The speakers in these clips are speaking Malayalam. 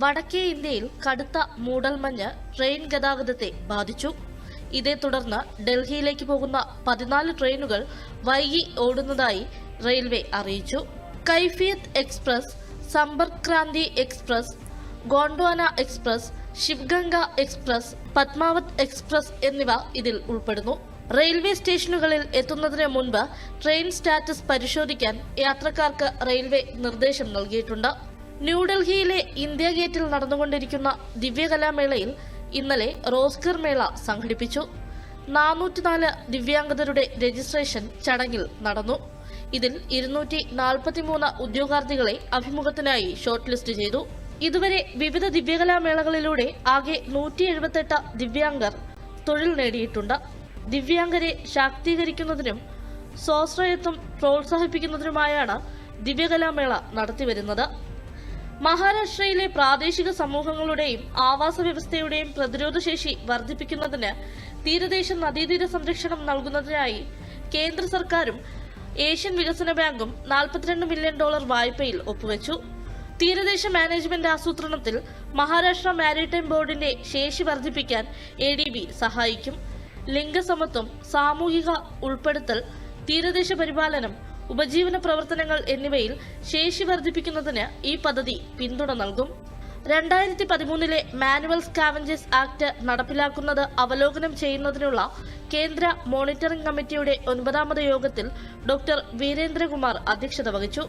വടക്കേ ഇന്ത്യയിൽ കടുത്ത മൂടൽമഞ്ഞ് ട്രെയിൻ ഗതാഗതത്തെ ബാധിച്ചു. ഇതേ തുടർന്ന് ഡൽഹിയിലേക്ക് പോകുന്ന പതിനാല് ട്രെയിനുകൾ വൈകി ഓടുന്നതായി റെയിൽവേ അറിയിച്ചു. Kaifiyat express Sampark Kranti express Gondwana express Shivganga express Padmavat express എന്നിവ ഇതിൽ ഉൾപ്പെടുന്നു. റെയിൽവേ സ്റ്റേഷനുകളിൽ എത്തുന്നതിന് മുൻപ് ട്രെയിൻ സ്റ്റാറ്റസ് പരിശോധിക്കാൻ യാത്രക്കാർക്ക് റെയിൽവേ നിർദ്ദേശം നൽകിയിട്ടുണ്ട്. ന്യൂഡൽഹിയിലെ ഇന്ത്യ ഗേറ്റിൽ നടന്നുകൊണ്ടിരിക്കുന്ന ദിവ്യകലാമേളയിൽ ഇന്നലെ റോസ്കർ മേള സംഘടിപ്പിച്ചു. നാനൂറ്റിനാല് ദിവ്യാംഗതരുടെ രജിസ്ട്രേഷൻ ചടങ്ങിൽ നടന്നു. ഇതിൽ ഇരുന്നൂറ്റി നാൽപ്പത്തിമൂന്ന് ഉദ്യോഗാർത്ഥികളെ അഭിമുഖത്തിനായി ഷോർട്ട് ലിസ്റ്റ് ചെയ്തു. ഇതുവരെ വിവിധ ദിവ്യകലാമേളകളിലൂടെ ആകെ നൂറ്റി എഴുപത്തെട്ട് ദിവ്യാംഗർ തൊഴിൽ നേടിയിട്ടുണ്ട്. ദിവ്യാംഗരെ ശാക്തീകരിക്കുന്നതിനും സ്വാശ്രയത്വം പ്രോത്സാഹിപ്പിക്കുന്നതിനുമായാണ് ദിവ്യകലാമേള നടത്തിവരുന്നത്. മഹാരാഷ്ട്രയിലെ പ്രാദേശിക സമൂഹങ്ങളുടെയും ആവാസ വ്യവസ്ഥയുടെയും പ്രതിരോധശേഷി വർദ്ധിപ്പിക്കുന്നതിന് തീരദേശ നദീതീര സംരക്ഷണം നൽകുന്നതിനായി കേന്ദ്ര സർക്കാരും ഏഷ്യൻ വികസന ബാങ്കും നാൽപ്പത്തിരണ്ട് മില്യൺ ഡോളർ വായ്പയിൽ ഒപ്പുവെച്ചു. തീരദേശ മാനേജ്മെന്റ് ആസൂത്രണത്തിൽ മഹാരാഷ്ട്ര മാരിടൈം ബോർഡിന്റെ ശേഷി വർദ്ധിപ്പിക്കാൻ എ ഡി ബി സഹായിക്കും. ലിംഗസമത്വം സാമൂഹിക ഉൾപ്പെടുത്തൽ തീരദേശ പരിപാലനം ഉപജീവന പ്രവർത്തനങ്ങൾ എന്നിവയിൽ ശേഷി വർദ്ധിപ്പിക്കുന്നതിന് ഈ പദ്ധതി പിന്തുണ നൽകും. രണ്ടായിരത്തി പതിമൂന്നിലെ മാനുവൽ സ്കാവഞ്ചേഴ്സ് ആക്ട് നടപ്പിലാക്കുന്നത് അവലോകനം ചെയ്യുന്നതിനുള്ള കേന്ദ്ര മോണിറ്ററിംഗ് കമ്മിറ്റിയുടെ ഒൻപതാമത് യോഗത്തിൽ ഡോക്ടർ വീരേന്ദ്രകുമാർ അധ്യക്ഷത വഹിച്ചു.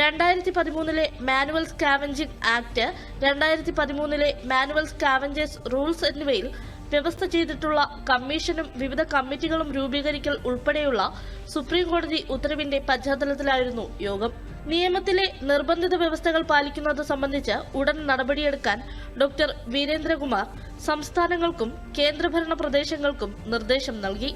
രണ്ടായിരത്തി പതിമൂന്നിലെ മാനുവൽ സ്കാവഞ്ചിംഗ് ആക്ട് രണ്ടായിരത്തി പതിമൂന്നിലെ മാനുവൽ സ്കാവഞ്ചേഴ്സ് റൂൾസ് എന്നിവയിൽ വ്യവസ്ഥ ചെയ്തിട്ടുള്ള കമ്മീഷനും വിവിധ കമ്മിറ്റികളും രൂപീകരിക്കൽ ഉൾപ്പെടെയുള്ള സുപ്രീംകോടതി ഉത്തരവിന്റെ പശ്ചാത്തലത്തിലായിരുന്നു യോഗം. നിയമത്തിലെ നിർബന്ധിത വ്യവസ്ഥകൾ പാലിക്കുന്നത് സംബന്ധിച്ച് ഉടൻ നടപടിയെടുക്കാൻ ഡോക്ടർ വീരേന്ദ്രകുമാർ സംസ്ഥാനങ്ങൾക്കും കേന്ദ്രഭരണ പ്രദേശങ്ങൾക്കും നിർദ്ദേശം നൽകി.